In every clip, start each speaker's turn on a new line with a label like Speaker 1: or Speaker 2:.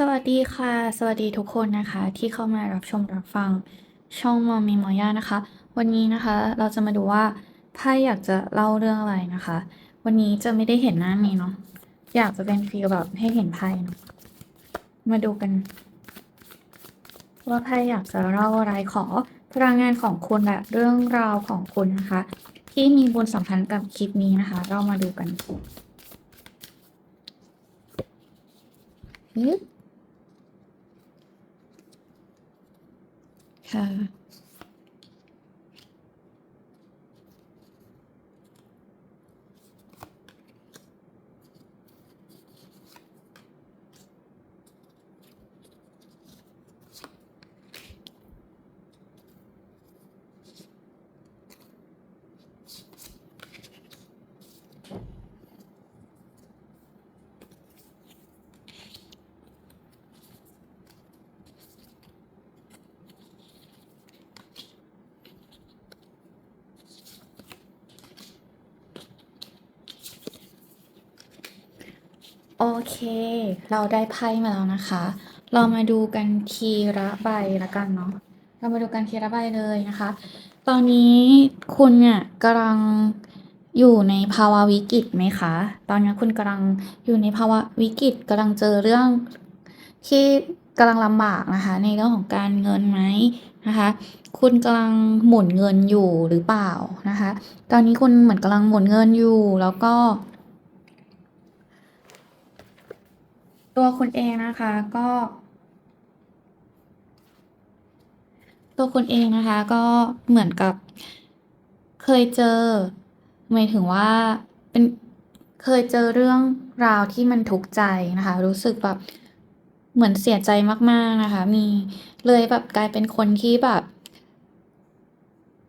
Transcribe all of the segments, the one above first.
Speaker 1: สวัสดีค่ะ สวัสดีทุกคนนะคะ ที่เข้ามารับชมรับฟังช่องมอมีมอย่านะคะ วันนี้นะคะเราจะมาดูว่าไพ่อยากจะเล่าเรื่องอะไรนะคะ วันนี้จะไม่ได้เห็นหน้าเมย์เนาะอยากจะเป็นฟีลแบบให้เห็นไพ่เนาะมาดูกัน ว่าไพ่อยากจะเล่าอะไรขอพลังงานของคุณและเรื่องราวของคุณนะคะ ที่มีบนสัมพันธ์กับคลิปนี้นะคะ เรามาดูกันฮึ ค่ะ โอเค เราได้ไพ่มาแล้วนะคะ เรามาดูกันทีละใบละกันเนาะ เรามาดูกันทีละใบเลยนะคะ ตอนนี้คุณเนี่ยกำลังอยู่ในภาวะวิกฤตไหมคะ ตอนนี้คุณกำลังอยู่ในภาวะวิกฤตกำลังเจอเรื่องที่กำลังลำบากนะคะ ในเรื่องของการเงินไหมนะคะ คุณกำลังหมุนเงินอยู่หรือเปล่านะคะ ตอนนี้คุณเหมือนกำลังหมุนเงินอยู่แล้วก็ ตัวคุณเองนะคะก็ ตัวคุณเองนะคะก็เหมือนกับเคยเจอหมายถึงว่าเป็นเคยเจอเรื่องราวที่มันทุกข์ใจนะคะ รู้สึกแบบเหมือนเสียใจมากๆนะคะ มีเลยแบบกลายเป็นคนที่แบบ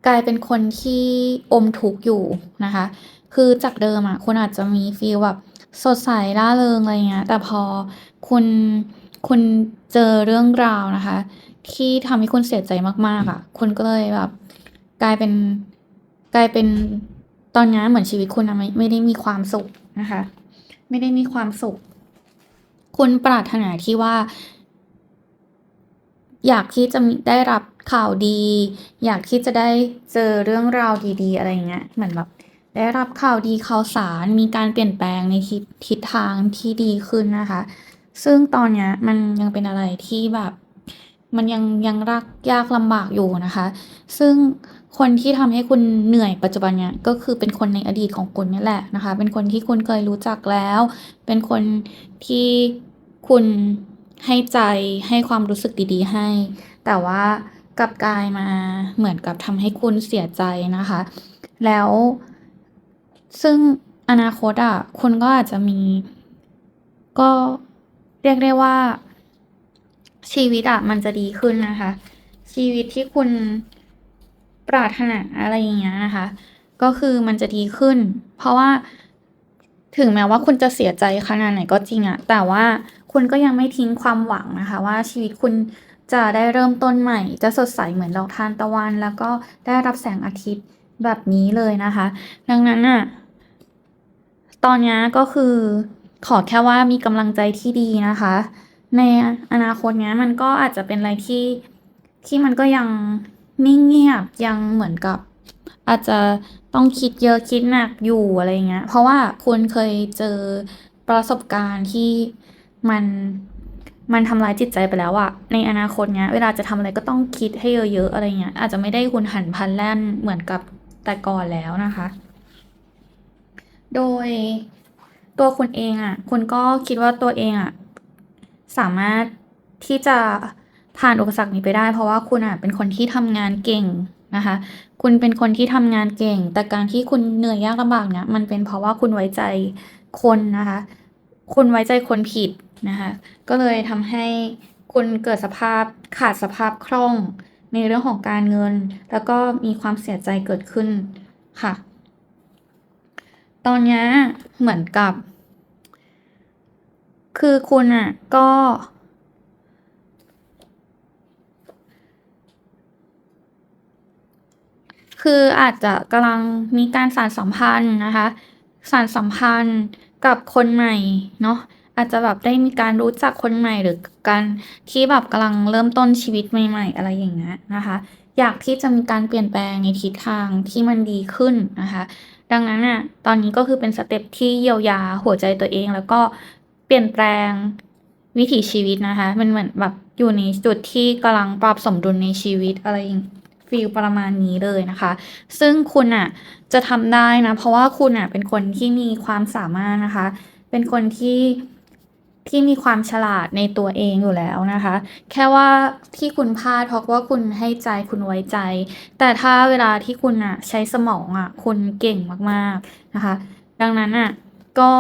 Speaker 1: กลายเป็นคนที่อมทุกข์อยู่นะคะ คือจากเดิมอะคุณอาจจะมีฟีลแบบ สดใสร่าเริงอะไรเงี้ย แต่พอคุณคุณเจอเรื่องราวนะคะ ที่ทำให้คุณเสียใจมากๆอะคุณก็เลยแบบ กลายเป็นกลายเป็นตอนนี้เหมือนชีวิตคุณไม่ไม่ได้มีความสุขนะคะ ไม่ได้มีความสุข คุณปรารถนาที่ว่า อยากที่จะได้รับข่าวดี อยากที่จะได้เจอเรื่องราวดี ๆ อะไรเงี้ยเหมือนแบบ ได้รับข่าวดีข่าวสารมีการเปลี่ยนแปลงในทิศททางที่ดีขึ้นนะคะ ซึ่งตอนนี้มันยังเป็นอะไรที่แบบมันยังยังรักยากลำบากอยู่นะคะ ซึ่งคนที่ทำให้คุณเหนื่อยปัจจุบันเนี่ยก็คือเป็นคนในอดีตของคุณนี่แหละนะคะ เป็นคนที่คุณเคยรู้จักแล้ว เป็นคนที่คุณให้ใจให้ความรู้สึกดีๆให้ แต่ว่ากลับกลายมาเหมือนกับทำให้คุณเสียใจนะคะ แล้ว ซึ่งอนาคตอะคุณก็อาจจะมี ก็เรียกได้ว่า ชีวิตอะมันจะดีขึ้นนะคะ ชีวิตที่คุณปรารถนาอะไรอย่างเงี้ยนะคะ ก็คือมันจะดีขึ้น เพราะว่าถึงแม้ว่าคุณจะเสียใจขนาดไหนก็จริงอะแต่ว่าคุณก็ยังไม่ทิ้งความหวังนะคะ ว่าชีวิตคุณจะได้เริ่มต้นใหม่ จะสดใสเหมือนดอกทานตะวัน แล้วก็ได้รับแสงอาทิตย์แบบนี้เลยนะคะ ดังนั้นอะ ตอนนี้ก็คือขอแค่ว่ามีกำลังใจที่ดีนะคะ ในอนาคตเนี้ยมันก็อาจจะเป็นอะไรที่ที่มันก็ยังนิ่งเงียบยังเหมือนกับ อาจจะต้องคิดเยอะคิดหนักอยู่อะไรเงี้ย เพราะว่าคุณเคยเจอประสบการณ์ที่มันมันทำร้ายจิตใจไปแล้วอะในอนาคตเนี้ย เวลาจะทำอะไรก็ต้องคิดให้เยอะๆอะไรเงี้ย อาจจะไม่ได้คุณหันพันแล่นเหมือนกับแต่ก่อนแล้วนะคะ โดยตัวคุณเองอะคุณก็คิดว่าตัวเองอะสามารถที่จะผ่านอุปสรรคนี้ไปได้ เพราะว่าคุณอะเป็นคนที่ทำงานเก่งนะคะ คุณเป็นคนที่ทำงานเก่ง แต่การที่คุณเหนื่อยยากลำบากเนี่ยมันเป็นเพราะว่าคุณไว้ใจคนนะคะ คุณไว้ใจคนผิดนะคะ ก็เลยทำให้คุณเกิดสภาพขาดสภาพคล่องในเรื่องของการเงิน แล้วก็มีความเสียใจเกิดขึ้นค่ะ ตอนนี้เหมือนกับ คือคุณอะ ก็ คืออาจจะกำลังมีการสานสัมพันธ์นะคะ สานสัมพันธ์กับคนใหม่เนาะอาจจะแบบได้มีการรู้จักคนใหม่หรือการที่แบบกำลังเริ่มต้นชีวิตใหม่ ๆ อะไรอย่างเงี้ยนะคะ อยากที่จะมีการเปลี่ยนแปลงในทิศทางที่มันดีขึ้นนะคะ ดังนั้นอะตอนนี้ก็คือเป็นสเต็ปที่เยียวยาหัวใจตัวเอง แล้วก็เปลี่ยนแปลงวิถีชีวิตนะคะ มันเหมือนแบบอยู่ในจุดที่กำลังปรับสมดุลในชีวิตอะไรอย่างฟีลประมาณนี้เลยนะคะ ซึ่งคุณอะจะทำได้นะ เพราะว่าคุณอะเป็นคนที่มีความสามารถนะคะ เป็นคนที่ ที่มีความฉลาดในตัวเองอยู่แล้วนะคะ แค่ว่าที่คุณพลาดเพราะว่าคุณให้ใจคุณไว้ใจ แต่ถ้าเวลาที่คุณอะใช้สมองอะคุณเก่งมากๆนะคะ ดังนั้นอะก็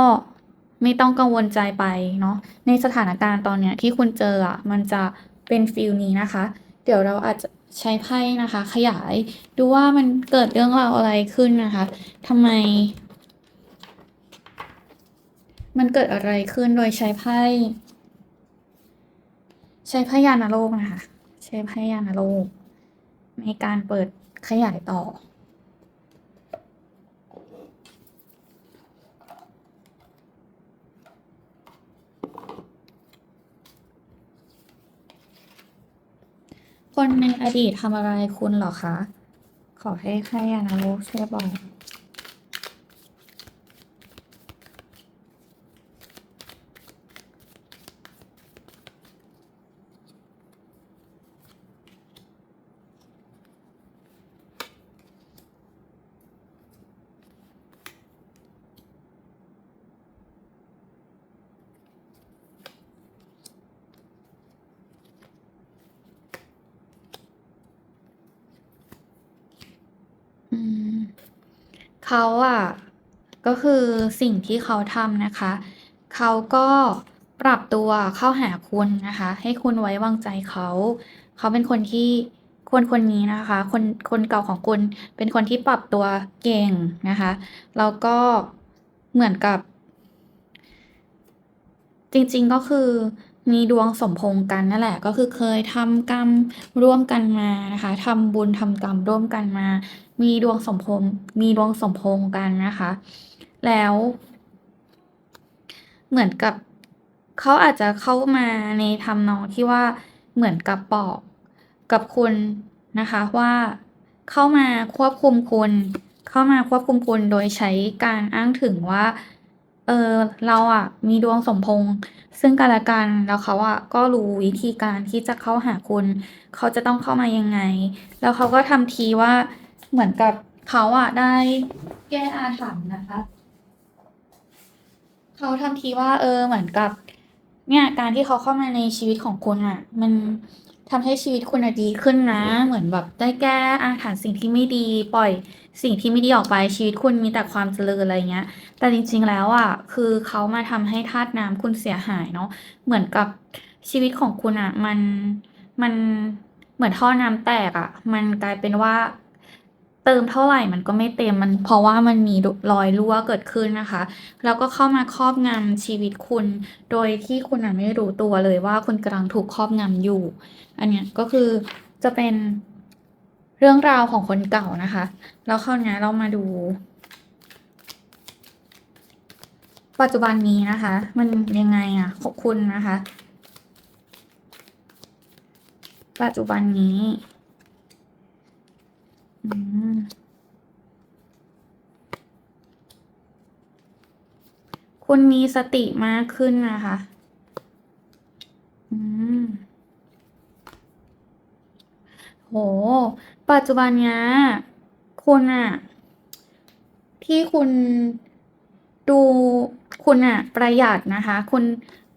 Speaker 1: ไม่ต้องกังวลใจไปเนาะในสถานการณ์ตอนเนี้ยที่คุณเจออะมันจะเป็นฟิลนี้นะคะ เดี๋ยวเราอาจจะใช้ไพ่นะคะ ขยายดูว่ามันเกิดเรื่องราวอะไรขึ้นนะคะทำไม มันเกิดอะไรขึ้นโดยใช้ไพ่ใช้พยานโลกนะคะ ใช้พยานโลก ในการเปิดขยายต่อ คนในอดีตทำอะไรคุณหรอคะ ขอให้พยานโลกช่วยบอก เขาอะก็คือสิ่งที่เขาทำนะคะ เขาก็ปรับตัวเข้าหาคุณนะคะ ให้คุณไว้วางใจเขา เขาเป็นคนที่คนคนนี้นะคะ คนคนเก่าของคุณเป็นคนที่ปรับตัวเก่งนะคะ แล้วก็เหมือนกับ จริงๆก็คือมีดวงสมพงกันนั่นแหละ ก็คือเคยทำกรรมร่วมกันมานะคะทำบุญทำกรรมร่วมกันมา มีดวงสมพงมีดวงสมพงกันนะคะ แล้ว เหมือนกับเขาอาจจะเข้ามาในทำนองที่ว่าเหมือนกับบอกกับคุณนะคะว่าเข้ามาควบคุมคุณ เข้ามาควบคุมคุณโดยใช้การอ้างถึงว่า เออเราอะมีดวงสมพงษ์ซึ่งกันและกันแล้วเขาอะก็รู้วิธีการที่จะเข้าหาคุณ เขาจะต้องเข้ามายังไง แล้วเขาก็ทำทีว่า เหมือนกับเขาอะได้แก้อาถรรพ์นะคะ เขาทำทีว่า เออ เหมือนกับ เนี่ย การที่เขาเข้ามาในชีวิตของคุณอะมันทำให้ชีวิตคุณดีขึ้นนะ เหมือนแบบได้แก้อาถรรพ์สิ่งที่ไม่ดี ปล่อยสิ่งที่ไม่ดีออกไป ชีวิตคุณมีแต่ความเจริญอะไรเงี้ย แต่จริง ๆ แล้วอะคือเขามาทำให้ธาตุน้ำคุณเสียหายเนาะ เหมือนกับชีวิตของคุณอะมัน มัน เหมือนท่อน้ำแตกอะมันกลายเป็นว่า เติมเท่าไหร่มันก็ไม่เต็มมัน เพราะว่ามันมีรอยรั่วเกิดขึ้นนะคะ แล้วก็เข้ามาครอบงำชีวิตคุณ โดยที่คุณอะไม่รู้ตัวเลยว่าคุณกำลังถูกครอบงำอยู่ อันเนี้ยก็คือจะเป็นเรื่องราวของคนเก่านะคะ แล้วคราวเนี้ยเรามาดู ปัจจุบันนี้นะคะ มันยังไงอะของคุณนะคะ ปัจจุบันนี้ คุณมีสติมากขึ้นนะคะ อืมโอ้โฮปัจจุบันเนี้ยคุณน่ะที่คุณดูคุณน่ะประหยัดนะคะ คุณ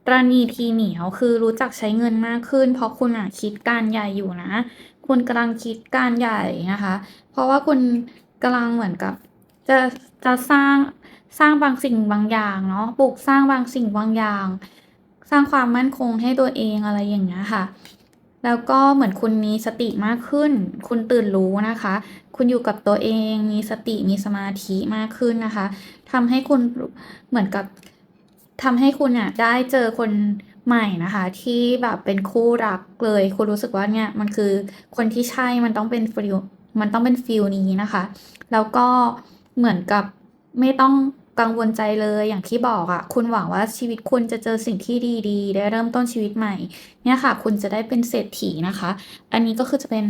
Speaker 1: ตระมีทีเหนียวคือรู้จักใช้เงินมากขึ้น เพราะคุณน่ะคิดการใหญ่อยู่นะ คุณกำลังคิดการใหญ่นะคะ เพราะว่าคุณกำลังเหมือนกับ จะจะสร้างสร้างบางสิ่งบางอย่างเนาะปลูกสร้างบางสิ่งบางอย่าง สร้างความมั่นคงให้ตัวเองอะไรอย่างเงี้ยค่ะ แล้วก็เหมือนคุณมีสติมากขึ้น คุณตื่นรู้นะคะ คุณอยู่กับตัวเองมีสติมีสมาธิมากขึ้นนะคะทำให้คุณเหมือนกับทำให้คุณน่ะได้เจอคน ใหม่นะคะ ที่แบบเป็นคู่รักเลย คุณรู้สึกว่าเนี่ยมันคือคนที่ใช่มันต้องเป็นฟีลมันต้องเป็นฟีลนี้นะคะ แล้วก็เหมือนกับไม่ต้องกังวลใจเลยอย่างที่บอกอะคุณหวังว่าชีวิตคุณจะเจอสิ่งที่ดีๆ ได้เริ่มต้นชีวิตใหม่ เนี่ยค่ะ คุณจะได้เป็นเศรษฐีนะคะ อันนี้ก็คือจะเป็น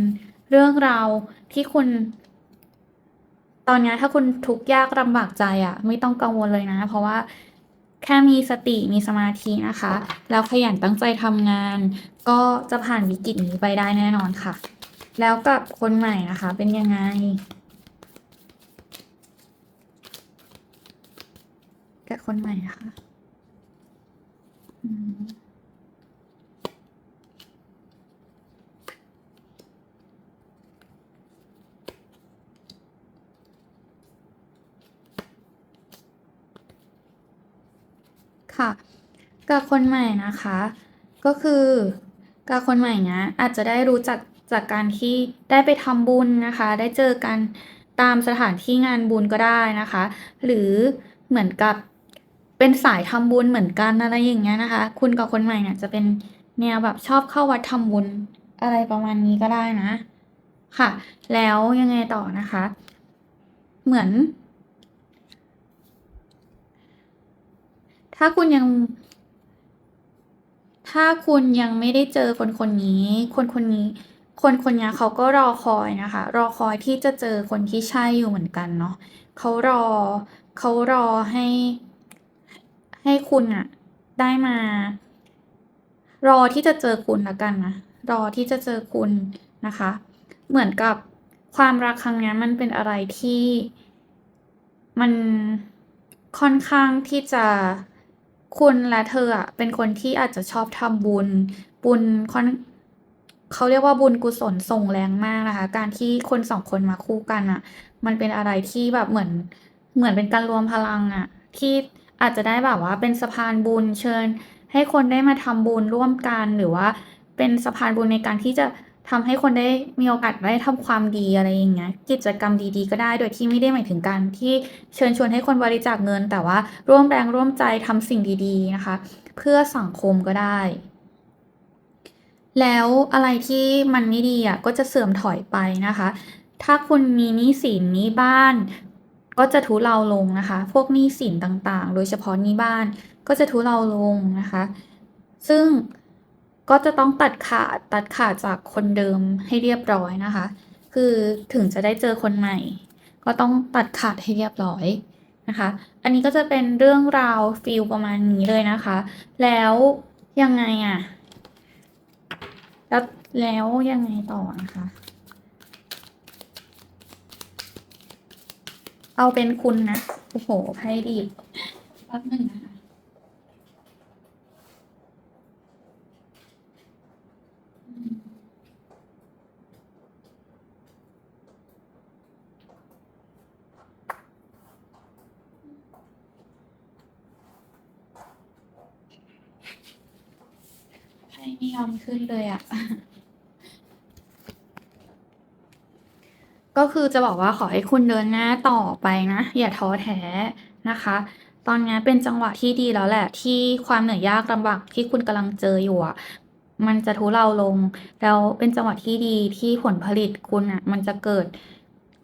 Speaker 1: เรื่องราวที่คุณ ตอนนี้ถ้าคุณทุกข์ยากลำบากใจอะ ไม่ต้องกังวลเลยนะ เพราะว่า แค่มีสติมีสมาธินะคะ แล้วขยันตั้งใจทำงาน ก็จะผ่านวิกฤตนี้ไปได้แน่นอนค่ะ แล้วกับคนใหม่นะคะ เป็นยังไง กับคนใหม่นะคะ อืม ค่ะ กับคนใหม่นะคะ ก็คือกับคนใหม่เนี้ยอาจจะได้รู้จักจากการที่ได้ไปทำบุญนะคะ ได้เจอกันตามสถานที่งานบุญก็ได้นะคะ หรือเหมือนกับเป็นสายทำบุญเหมือนกันอะไรอย่างเงี้ยนะคะ คุณกับคนใหม่เนี่ยจะเป็นแนวแบบชอบเข้าวัดทำบุญอะไรประมาณนี้ก็ได้นะ ค่ะ แล้วยังไงต่อนะคะ เหมือน ถ้าคุณยัง ถ้าคุณยังไม่ได้เจอคนคนนี้ คนคนนี้ คนคนนี้เขาก็รอคอยนะคะ รอคอยที่จะเจอคนที่ใช่อยู่เหมือนกันเนาะเขารอเขารอให้ ให้คุณอะได้มา รอที่จะเจอคุณละกันนะรอที่จะเจอคุณนะคะ เหมือนกับความรักครั้งนี้มันเป็นอะไรที่มันค่อนข้างที่จะ คุณและเธออะเป็นคนที่อาจจะชอบทำบุญ บุญค่อนเขาเรียกว่าบุญกุศลส่งแรงมากนะคะ การที่คนสองคนมาคู่กันอะมันเป็นอะไรที่แบบเหมือนเหมือนเป็นการรวมพลังอะที่อาจจะได้แบบว่าเป็นสะพานบุญเชิญ ให้คนได้มาทำบุญร่วมกันหรือว่าเป็นสะพานบุญในการที่จะ ทำให้คนได้มีโอกาสได้ทำความดีอะไรอย่างเงี้ยกิจกรรมดีๆ ก็ได้ โดยที่ไม่ได้หมายถึงการที่เชิญชวนให้คนบริจาคเงิน แต่ว่าร่วมแรงร่วมใจทำสิ่งดีๆนะคะ เพื่อสังคมก็ได้ แล้วอะไรที่มันไม่ดีอะก็จะเสื่อมถอยไปนะคะ ถ้าคุณมีหนี้สินหนี้บ้าน ก็จะทุเลาลงนะคะ พวกหนี้สินต่างๆ โดยเฉพาะหนี้บ้านก็จะทุเลาลงนะคะ ซึ่ง ก็จะต้องตัดขาดตัดขาดจากคนเดิมให้เรียบร้อยนะคะ คือถึงจะได้เจอคนใหม่ ก็ต้องตัดขาดให้เรียบร้อยนะคะ อันนี้ก็จะเป็นเรื่องราวฟีลประมาณนี้เลยนะคะ แล้วยังไงอะแล้วแล้วยังไงต่อนะคะ เอาเป็นคุณนะ โอ้โหไพ่ดีแป๊บนึงนะคะ ยอมขึ้นเลยอะก็คือจะบอกว่าขอให้คุณเดินหน้าต่อไปนะ อย่าท้อแท้นะคะ ตอนนี้เป็นจังหวะที่ดีแล้วแหละ ที่ความเหนื่อยยากลำบากที่คุณกำลังเจออยู่อะมันจะทุเลาลง แล้วเป็นจังหวะที่ดีที่ผลผลิตคุณอะมันจะเกิด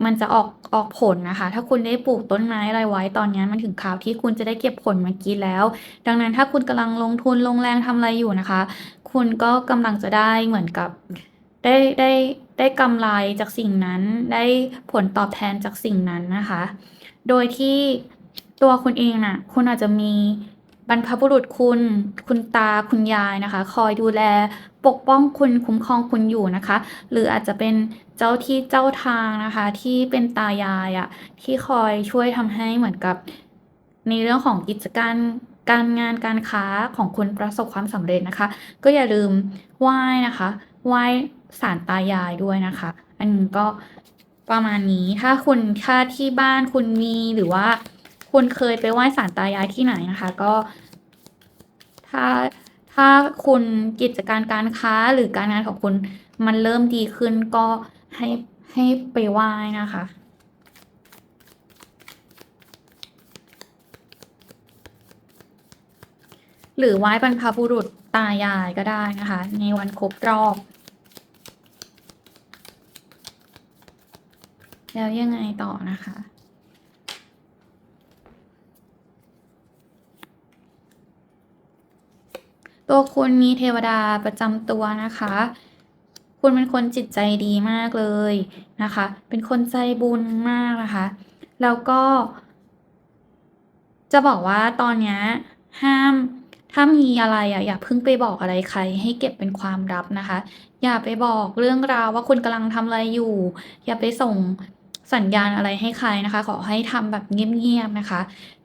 Speaker 1: มันจะออกออกผลนะคะ ถ้าคุณได้ปลูกต้นไม้อะไรไว้ตอนนี้มันถึงคราวที่คุณจะได้เก็บผลมากินแล้ว ดังนั้นถ้าคุณกำลังลงทุนลงแรงทำอะไรอยู่นะคะ คุณก็กำลังจะได้เหมือนกับได้ได้ได้กำไรจากสิ่งนั้น ได้ผลตอบแทนจากสิ่งนั้นนะคะ โดยที่ตัวคุณเองน่ะ คุณอาจจะมี บรรพบุรุษคุณ คุณตาคุณยายนะคะ คอยดูแลปกป้องคุณคุ้มครองคุณอยู่นะคะ หรืออาจจะเป็นเจ้าที่เจ้าทางนะคะ ที่เป็นตายายอะที่คอยช่วยทำให้เหมือนกับ ในเรื่องของกิจการการงานการค้าของคุณประสบความสำเร็จนะคะ ก็อย่าลืมไหว้นะคะไหว้ศาลตายายด้วยนะคะ อันนี้ก็ประมาณนี้ถ้าคุณถ้าที่บ้านคุณมีหรือว่า คุณเคยไปไหว้ศาลตายายที่ไหนนะคะ ก็ ถ้าถ้าคุณกิจการการค้าหรือการงานของคุณมันเริ่มดีขึ้นก็ให้ให้ไปไหว้นะคะหรือไหว้บรรพบุรุษตายายก็ได้นะคะ ในวันครบรอบ แล้วยังไงต่อนะคะ ตัวคุณมีเทวดาประจำตัวนะคะ คุณเป็นคนจิตใจดีมากเลยนะคะ เป็นคนใจบุญมากนะคะ แล้วก็ จะบอกว่าตอนนี้ห้ามถ้ามีอะไรอะอย่าเพิ่งไปบอกอะไรใคร ให้เก็บเป็นความลับนะคะ อย่าไปบอกเรื่องราวว่าคุณกำลังทำอะไรอยู่ อย่าไปส่ง สัญญาณอะไรให้ใครนะคะ ขอให้ทำแบบเงียบๆนะคะ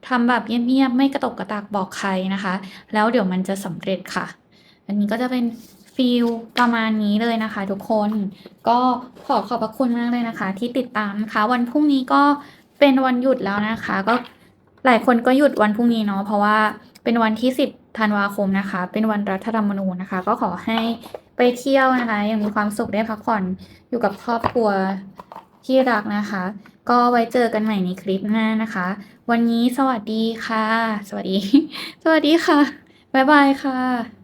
Speaker 1: ทำแบบเงียบๆไม่กระตกกระตากบอกใครนะคะ แล้วเดี๋ยวมันจะสำเร็จค่ะ อันนี้ก็จะเป็นฟีลประมาณนี้เลยนะคะ ทุกคนก็ขอขอบพระคุณมากเลยนะคะ ที่ติดตามนะคะวันพรุ่งนี้ก็เป็นวันหยุดแล้วนะคะ ก็หลายคนก็หยุดวันพรุ่งนี้เนาะเพราะว่าเป็นวันที่ 10ธันวาคมนะคะ เป็นวันรัฐธรรมนูญนะคะ ก็ขอให้ไปเที่ยวนะคะ ยังมีความสุขได้พักผ่อนอยู่กับครอบครัว ที่รักนะคะ ก็ไว้เจอกันใหม่ในคลิปหน้านะคะ วันนี้สวัสดีค่ะ สวัสดี สวัสดีค่ะ บ๊ายบายค่ะ